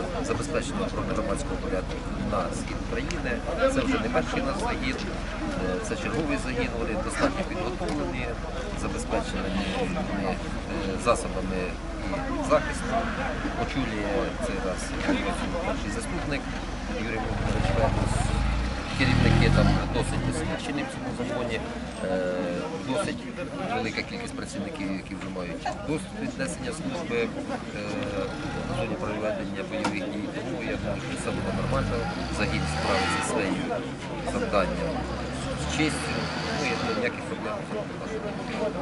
для забезпечення охорони громадського порядку на схід України. Це вже не перший наш загін, е, це черговий загін. Вони достатньо підготовлені, забезпечені е, засобами і захисту. Очолює цей раз перший заступник Юрій Володимирович. Керівники там досить досвідчені в цьому законі, е, досить велика кількість працівників, які вже мають досвід від несення служби е, в зоні проведення бойових дій. Тому я думаю, що це буде нормально. Загін справиться зі своїм завданням з честю. Ну, ніяких проблем.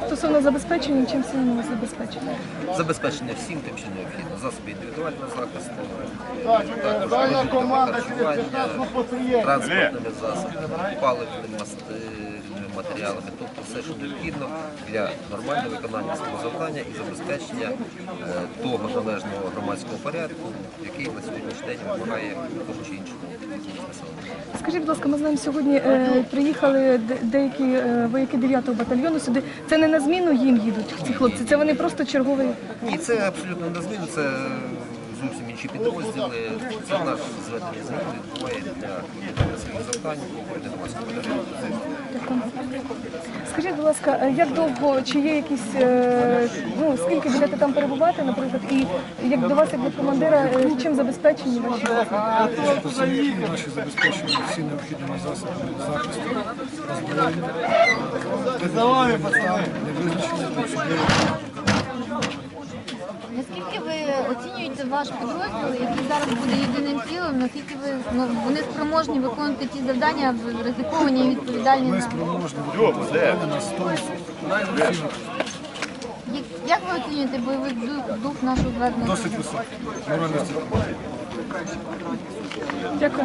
Стосовно забезпечення, чим сильно забезпечення? Забезпечення всім тим, що необхідно. Засоби індивідуального захисту, також продуктами харчування, транспортними засобами, паливними мас- е, матеріалами, тобто все, що необхідно для нормального виконання свого завдання і забезпечення е, того належного громадського порядку, який на сьогоднішній день вимагає тому чи іншому. Скажіть, будь ласка, ми знаємо, сьогодні е, приїхали деякі е, вояки 9-го батальйону сюди. Це не на зміну їм їдуть ці хлопці, це вони просто черговий. Ні, це абсолютно не зміни, це зовсім інші підрозділи. Це наш зведення змін відбуває для своїх завдань, для громадського порядку. Скажіть, будь ласка, як довго, чи є якісь, е, ну скільки будете там перебувати, наприклад, і як до вас, як до командира, е, чим забезпечені ваші? Наші забезпечують всі необхідні засоби захисту, озброєння, За вами, оцінюєте ваш підрозділ, який зараз буде єдиним цілим? Наскільки ви ну вони спроможні виконувати ті завдання ризиковані і відповідальні Ми на спроможні виконувати на 100%. Як, як ви оцінюєте бойовий дух, дух нашого звернення? Досить високий. Дякую.